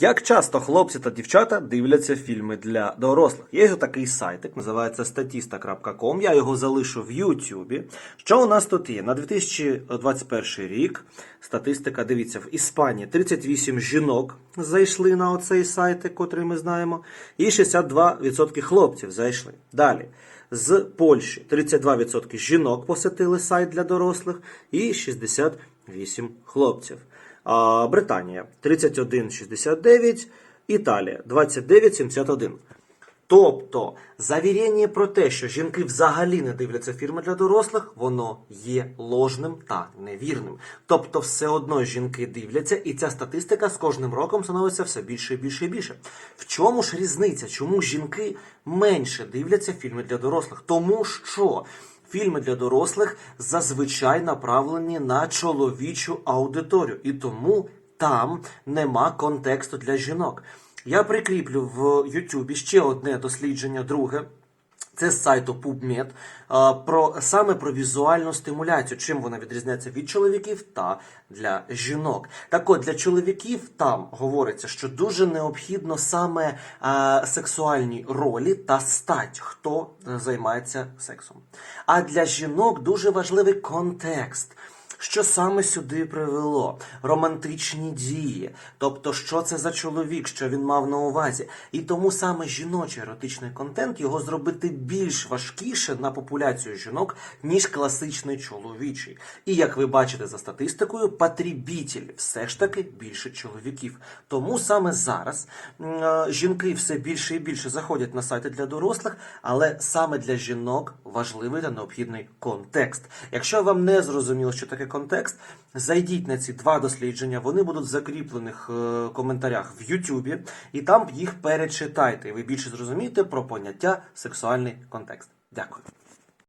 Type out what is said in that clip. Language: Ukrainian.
Як часто хлопці та дівчата дивляться фільми для дорослих? Є такий сайтик, називається statista.com. Я його залишу в Ютубі. Що у нас тут є? На 2021 рік статистика, дивіться, в Іспанії 38 жінок зайшли на оцей сайт, котрий ми знаємо, і 62% хлопців зайшли. Далі. З Польщі 32% жінок посетили сайт для дорослих і 68 хлопців. А, Британія 31,69, Італія 29,71. Тобто, завірення про те, що жінки взагалі не дивляться фільми для дорослих, воно є ложним та невірним. Тобто, все одно жінки дивляться, і ця статистика з кожним роком становиться все більше і більше і більше. В чому ж різниця? Чому жінки менше дивляться фільми для дорослих? Тому що Фільми для дорослих зазвичай направлені на чоловічу аудиторію, і тому там нема контексту для жінок. Я прикріплю в Ютубі ще одне дослідження, друге. Це з сайту PubMed, про саме про візуальну стимуляцію, чим вона відрізняється від чоловіків та для жінок. Так от для чоловіків там говориться, що дуже необхідно саме а, сексуальні ролі та стать, хто е, займається сексом. А для жінок дуже важливий контекст. Що саме сюди привело? Романтичні дії, тобто, що це за чоловік, що він мав на увазі. І тому саме жіночий еротичний контент його зробити більш важкіше на популяцію жінок, ніж класичний чоловічий. І як ви бачите за статистикою, потребітель все ж таки більше чоловіків. Тому саме зараз е, жінки все більше і більше заходять на сайти для дорослих, але саме для жінок важливий та необхідний контекст. Якщо вам не зрозуміло, що таке контекст, зайдіть на ці два дослідження. Вони будуть в закріплених е, коментарях в Ютубі, і там їх перечитайте. І ви більше зрозумієте про поняття сексуальний контекст. Дякую.